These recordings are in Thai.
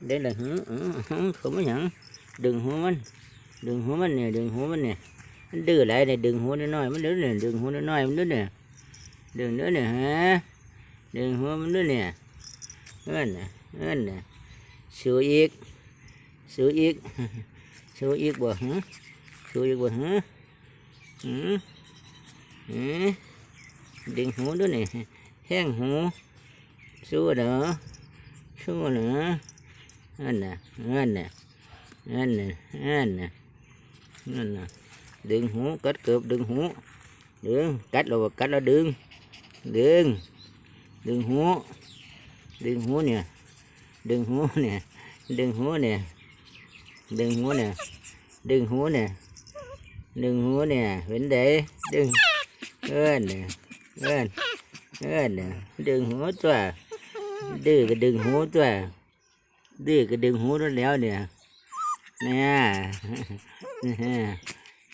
đây là hướng không có nhận đường หัวมัน đường หัวมันเนี่ย đường หัวมันเนี่ยมันดื้อ lại này đường หัว nó nói มัน đứa này đường หัว nó nói มัน đứa này đường nữa nè hả đường หัวมัน đứa nè ơn nè ơn nè sửa yết sửa yết sửa yết bờ hả sửa yết bờ hả ừ ừ đường หัว đứa này hang hú sửa đó sửa nữa nè nè nè nè nè nè. Đường hú kết cướp đường hú. Đường, cách là cách là đường. Đường đường hú. Đường hú nè, đường hú nè, đường hú nè, đường hú nè, đường hú nè, đường hú nè vấn đề đường ơn nè ơn ơn nè, đường hú tòa. Đường đường hú tòa. ดื้อก็ดึงหูรถแล้วเนี่ยเนี่ย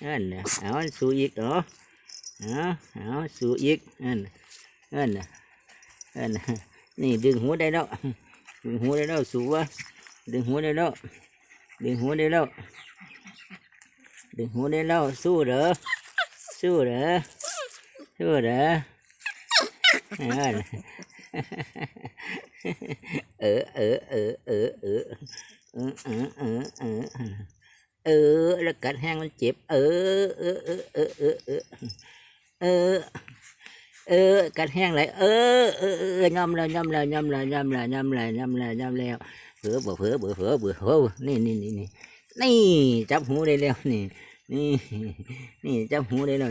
นั่นนะเอาสูอีกเหรอเอาเอาสูอีกนั่นนั่นนะนั่นนี่ดึงหูได้แล้วดึงหูได้แล้วสูวะดึงหูได้แล้วดึงหูได้แล้วดึงหูได้แล้วสู้เหรอสู้เหรอสู้เหรอนั่น เออเออเออเออเออเออเออเออเออเออ แล้วกัดแห้งมันเจ็บ เออ เออเออเออเออเออเออเออกัดแห้งไหลเออเออเออย่ำแล้วย่ำแล้วย่ำแล้วย่ำแล้วย่ำแล้วย่ำแล้วยอมแล้วเผลอเบื่อเผลอเบื่อเผลอเบื่อเผลอนี่นี่นี่นี่นี่จับหูได้แล้วนี่นี่นี่จับหูได้แล้ว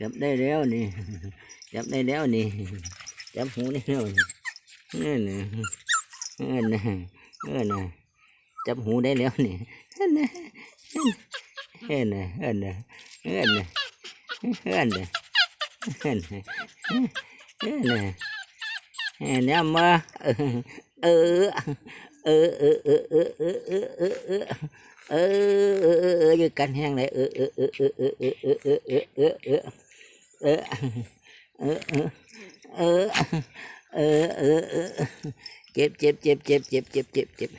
จับได้แล้วนี่จับได้แล้วนี่จับหูได้แล้วนี่ เออนะเออนะเออนะจับหูได้แล้วนี่เออนะเออนะเออนะเออนะเออนะเออนะเออนะเออนี่ยมาเออเออเออเออเออเออเออเออเออเอออยเออเนแเออเลยเออเออเออเออเออเออเออเออเออเออเออเออเออ เออเออเออเจ็บเจ็บเจ็บเจ็บเจ็บเจ็บเจ็บเจ็บ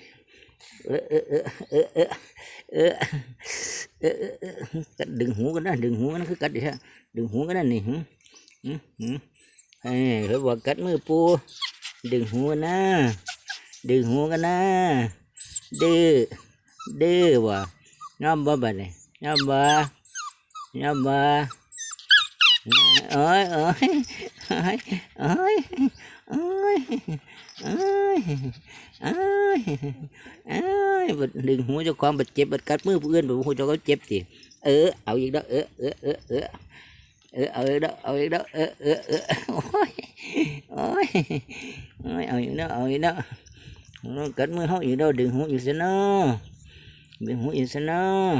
เออเออเออเออเออเออกัดดึงหูกันนะดึงหูกันคือกัดดิฮะดึงหูกันนั่นนี่หืมหืมเออเขาบอกกัดมือปู ดึงหูกันนะ ดึงหูกันนะดื้อดื้อวะน้อมบ่บ่เลยน้อบ่น้อมบ่เอ้ยเอ้ยเอ้ยเอ้ย เอ้ยเอ้ยเอ้ยเอ้ยบัดดึงหัวเจ้าของบัดเจ็บบัดกัดมือผู้อื่นบัดหัวเจ้าเขาเจ็บสิเออเอาอีกแล้วเออเออเออเออเออเอาอีกแล้วเอาอีกแล้วเออเออเออโอ้ยโอ้ยโอ้ยเอาอีกแล้วเอาอีกแล้วกัดมือเขาอีกแล้วดึงหัวอีกซะเนาะดึงหัวอีกซะเนาะ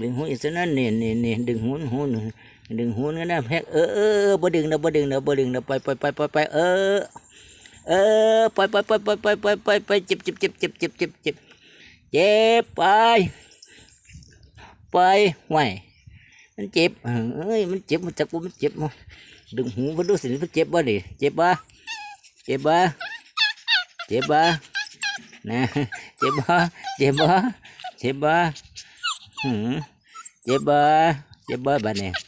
ดึงหัวอีกซะเนาะเนี่ยเนี่ยเนี่ยดึงหัวหัวหนึ่ง ดึงหูนกันนะแพกเออเออเออบ่ดึงนะบ่ดึงนะบ่ดึงนะไปไปไปไปไปเออเออไปไปไปไปไปไปไปไปเจ็บเจ็บเจ็บเจ็บเจ็บเจ็บเจ็บเจ็บไปไปไหวมันเจ็บเอ้ยมันเจ็บมันจับกูมันเจ็บมั้ดึงหูมาดูสิมันเจ็บบ่ดิเจ็บบ่เจ็บบ่เจ็บบ่นะเจ็บบ่เจ็บบ่เจ็บบ่หืมเจ็บบ่เจ็บบ่บัดนี้เอ้ยหันหย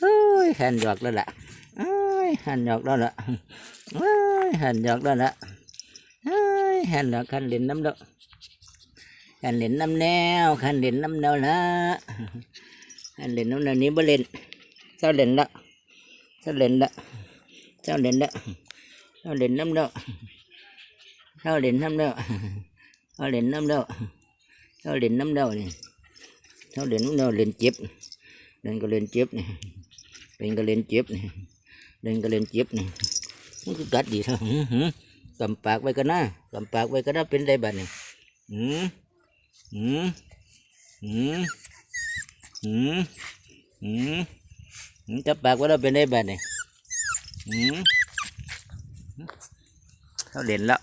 ơi hình giọt đó đã ơi hình giọt đó đã ơi hình giọt đó đã ơi hình giọt hình đến năm đâu hình đến năm nào hình đến năm đâu nè, hình đến năm nào nếu mới lên sao lên đó? Sao lên đó? Sao lên đó? Sao lên năm đâu sao lên năm đâu sao lên năm đâu sao lên năm đâu này sao lên năm đâu lên chip เดินก็เล่นเจ็บเนี่ยเป็นก็เล่นเจ็บเนี่ยเดินก็เล่นเจ็บเนี่ยมันก็กัดดีทั้งกำปากไว้กันนะกำปากไว้กันนะเป็นได้บ้านเนี่ยหืมหืมหืมหืมหืมจับปากไว้แล้วเป็นได้บ้านเนี่ยหืมเขาเล่นแล้ว